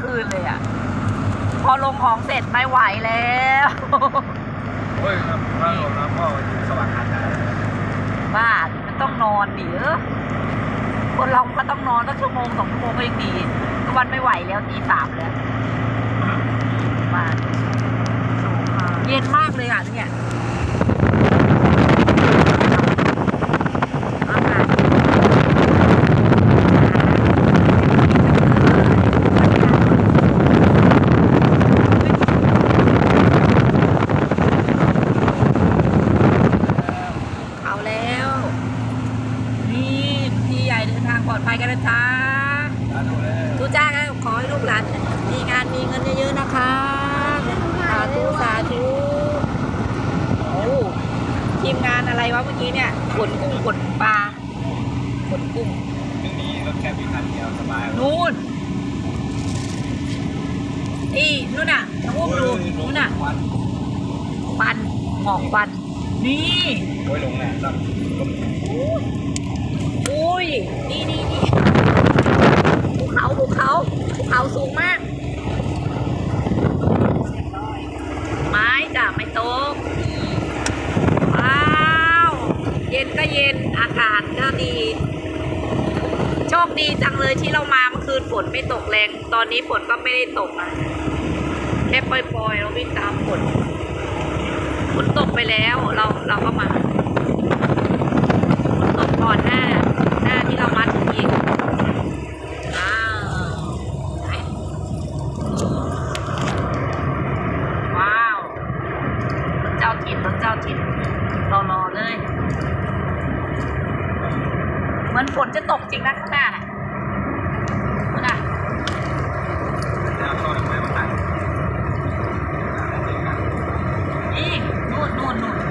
คืนเลยอะ พอลงของเสร็จไม่ไหวแล้ว โอ้ยครับพ่อผมนะพ่ออยู่สว่างหาดใหญ่บ้ามันต้องนอนดิเออคนเราก็ต้องนอนสักชั่วโมงสองชั่วโมงก็ยังดีทุกวันไม่ไหวแล้วตีสามแล้วบ้าเย็นมากเลยอะเนี่ยอากาศเอาแล้ว นี่พี่ใหญ่เดินทางป ลอดภัยกันนะจ๊ะดูเลยทุจ้าครับขอให้ลูกหลานมีงานมีเงินเยอะๆนะคะสาธุสาธุโอ้ทีมงานอะไรวะเมื่อกี้เนี่ยขนกุ้งขนปลาขนกุ้งยังมีรถแค่มีคันเดียวสบายนู่นอีนู่นน่ะน้องอุ้มดูนู่นน่ะวันควันหมอกควันนี่โอ้ยลงแหละครับลง อุ้ยนี่นี่นี่ภูเขาภูเขาภูเขาสูงมาก ไม้จ้ะไม่ตกว้าว เย็นก็เย็นอากาศก็ดี โชคดีจังเลยที่เรามาเมื่อคืนฝนไม่ตกแรง ตอนนี้ฝนก็ไม่ได้ตกอะแค่ปล่อยๆเราวิ่งตามฝนฝนตกไปแล้วเราเราก็มาฝนตกก่อนหน้า หน้าที่เรามาถึงอีกอ้าวไหนว้าวรถเจ้าถิ่นรถเจ้าถิ่นรอรอเลย เห มือนฝนจะตกจริงนะข้างหน้าน่ะนู่นน่ะแล้วก็ทำไมมาตัดนี่นู่นนู่นนู่นนู่